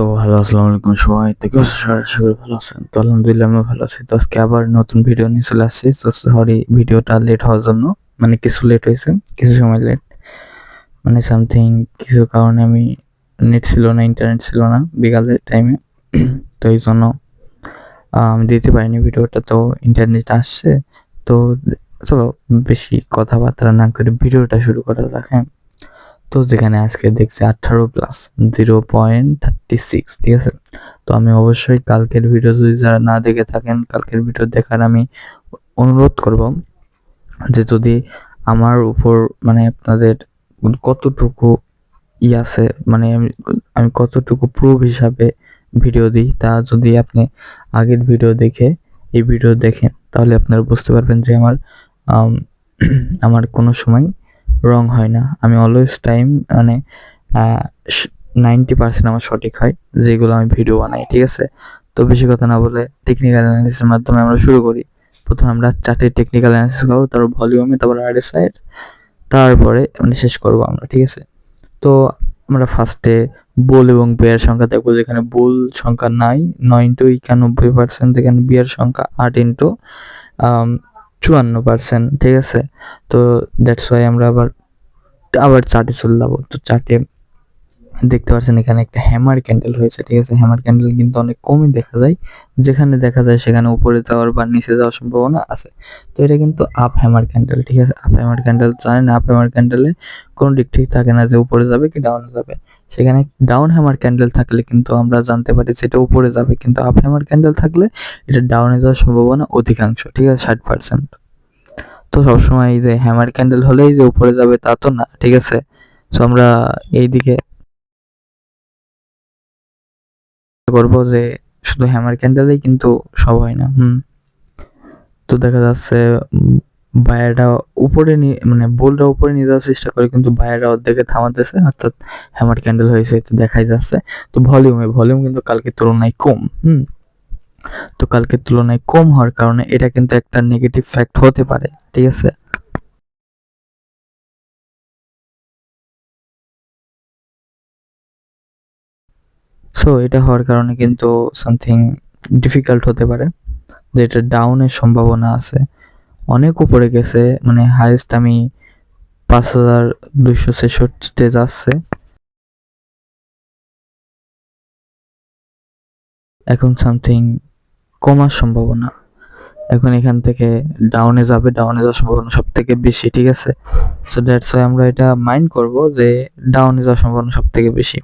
So, hello, আসসালামু আলাইকুম সবাই। তো কেউ সবাই ভালো আছেন। তো আলহামদুলিল্লাহ আমি ভালো আছি। তো আজকে আবার নতুন ভিডিও নিয়ে চলে আসছি। তো সরি ভিডিওটা লেট হওয়ার জন্য। মানে কিছু লেট হয়েছে, কিছু সময় লেট মানে সামথিং কিছু কারণে আমি নেট ছিল না ইন্টারনেট ছিল না বিকালের টাইমে তো এই জন্য আমি দিতে পারিনি ভিডিওটা তো ইন্টারনেট আসছে। তো চলো, বেশি কথাবার্তা না করে ভিডিওটা শুরু করা যাক হ্যাঁ। তো যেখানে আজকে দেখছি আঠারো plus zero point thirty six ঠিক আছে? তো আমি অবশ্যই কালকের ভিডিও যদি যারা না দেখে থাকেন কালকের ভিডিও দেখার আমি অনুরোধ করব যে যদি আমার উপর মানে আপনাদের কতটুকু ই আছে মানে আমি কতটুকু প্রুফ হিসাবে ভিডিও দিই তা যদি আপনি আগের ভিডিও দেখে এই ভিডিও দেখেন তাহলে আপনারা বুঝতে পারবেন যে আমার আম, আমার কোনো সময় রং হয় না। আমি অলওয়েজ টাইম মানে নাইনটি পার্সেন্ট আমার সঠিক হয়, যেগুলো আমি ভিডিও বানাই, ঠিক আছে? তো বেশি কথা না বলে টেকনিক্যাল অ্যানালিসিসের মাধ্যমে আমরা শুরু করি। প্রথমে আমরা চারটে টেকনিক্যাল অ্যানালিসিস করব, তারপর ভলিউমে তারপর আরএসআই তারপরে মানে শেষ করব আমরা, ঠিক আছে? তো আমরা ফার্স্টে বোল এবং বিয়ার সংখ্যা দেখব, যেখানে বোল সংখ্যা নাই, নয় ইন্টু একানব্বই পার্সেন্ট এখানে বিয়ার সংখ্যা আট ইন্টু চুয়ান্ন পার্সেন্ট ঠিক আছে? তো দ্যাটস ওয়াই আমরা আবার আবার চার্টে চলে যাব। তো চার্টে দেখতে পাচ্ছেন এখানে একটা হ্যামার ক্যান্ডেল হয়েছে, ঠিক আছে? হ্যামার ক্যান্ডেল কিন্তু অনেক কমই দেখা যায়। যেখানে দেখা যায় সেখানে উপরে যাওয়ার বা নিচে যাওয়ার সম্ভাবনা আছে। তো এটা কিন্তু আপ হ্যামার ক্যান্ডেল ঠিক আছে? আপ হ্যামার ক্যান্ডেল জানেন আপ হ্যামার ক্যান্ডেলে কোনো দিক ঠিক থাকে না যে উপরে যাবে কি ডাউনে যাবে। সেখানে ডাউন হ্যামার ক্যান্ডেল থাকলে কিন্তু আমরা জানতে পারি যে এটা উপরে যাবে, কিন্তু আপ হ্যামার ক্যান্ডেল থাকলে এটা ডাউনে যাওয়ার সম্ভাবনা অধিকাংশ, ঠিক আছে? ষাট পার্সেন্ট তো সবসময় যে হ্যামার ক্যান্ডেল হলেই যে উপরে যাবে তা তো না, ঠিক আছে? তো আমরা এইদিকে করব যে শুধু হ্যামার ক্যান্ডেলেই কিন্তু সব হয় না, হুম। তো দেখা যাচ্ছে বায়ারটা উপরে নিয়ে মানে বোলটা উপরে নিয়ে যাওয়ার চেষ্টা করে কিন্তু বায়ারটা অর্ধেকে থামাতেছে, অর্থাৎ হ্যামার ক্যান্ডেল হয়েছে দেখাই যাচ্ছে। তো ভলিউমে ভলিউম কিন্তু কালকের তুলনায় কম, হুম। তো কালকের তুলনায় কম হওয়ার কারণে এটা কিন্তু একটা নেগেটিভ ফ্যাক্ট হতে পারে, ঠিক আছে? সো এটা হওয়ার কারণে কিন্তু সামথিং ডিফিকাল্ট হতে পারে। যে এটা ডাউনের সম্ভাবনা আছে। অনেক উপরে গেছে মানে হাইয়েস্ট আমি পাঁচ হাজার দুইশো ছেষট্টিতে যাচ্ছে। এখন সামথিং কমার সম্ভাবনা। এখন এখান থেকে ডাউনে যাবে ডাউনে যাওয়ার সম্ভাবনা সব থেকে বেশি, ঠিক আছে? সো দ্যাটস ওয়াই আমরা এটা মাইন্ড করব যে ডাউনে যাওয়ার সম্ভাবনা সব থেকে বেশি।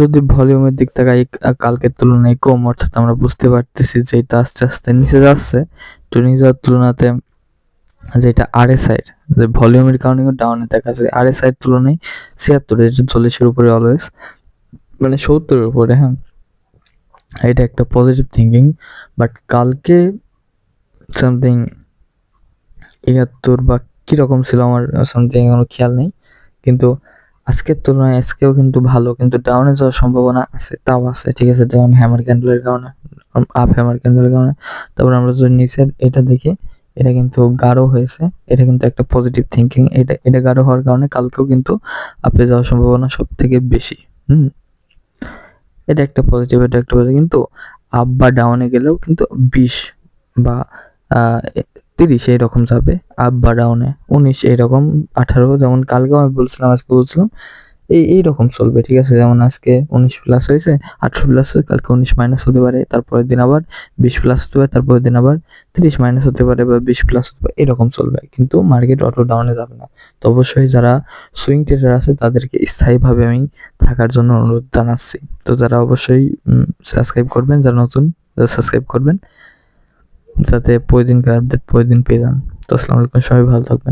যদি ভলিউমের দিক থেকে কালকের তুলনায় কম, অর্থাৎ আমরা বুঝতে পারতেছি যে এটা আস্তে আস্তে নিচে যাচ্ছে। তো নিচে তুলনাতে যেটা আর এস আইয়ের যে ভলিউমের কারণে ডাউনে দেখা যায়। আর এস আইয়ের তুলনায় ছিয়াত্তর, এটা চল্লিশের উপরে অলওয়েজ মানে সত্তরের উপরে হ্যাঁ। এটা একটা পজিটিভ থিঙ্কিং বাট কালকে সামথিং একাত্তর বা কীরকম ছিল আমার সামথিং কোনো খেয়াল নেই। কিন্তু আজকের তুলনায় আজকেও কিন্তু ভালো, কিন্তু ডাউনে যাওয়ার সম্ভাবনা আছে, তাও আছে, ঠিক আছে? ডাউন হ্যামার ক্যান্ডেলের কারণে আপ হ্যামার ক্যান্ডেলের কারণে। তারপর আমরা যদি নিচের এটা দেখি, এটা কিন্তু গাঢ় হয়েছে, এটা কিন্তু একটা পজিটিভ থিঙ্কিং এটা এটা গাঢ় হওয়ার কারণে কালকেও কিন্তু আপে যাওয়ার সম্ভাবনা সব থেকে বেশি, হুম? এটা একটা পজিটিভ এটা একটা কিন্তু আপ বা ডাউনে গেলেও কিন্তু বিশ বা তিরিশ এইরকম যাবে আপ বা ডাউনে উনিশ এইরকম, আঠারো যেমন কালকেও আমি বলছিলাম, আজকে বলছিলাম এই, এইরকম চলবে, ঠিক আছে? যেমন আজকে উনিশ প্লাস হয়েছে, আঠারো প্লাস হয়েছে কালকে উনিশ মাইনাস হতে পারে, তারপরের দিন আবার বিশ প্লাস হতে পারে, তারপরের দিন আবার তিরিশ মাইনাস হতে পারে বা বিশ প্লাস হতে পারে, এরকম চলবে। কিন্তু মার্কেট অটো ডাউনে যাবে না। তো অবশ্যই যারা সুইং ট্রেডার আছে, তাদেরকে স্থায়ীভাবে আমি থাকার জন্য অনুরোধ জানাচ্ছি। তো যারা অবশ্যই সাবস্ক্রাইব করবেন, যারা নতুন সাবস্ক্রাইব করবেন যাতে প্রতিদিনকার আপডেট প্রতিদিন পেয়ে যান। তো আসসালামু আলাইকুম সবাই ভালো থাকবেন।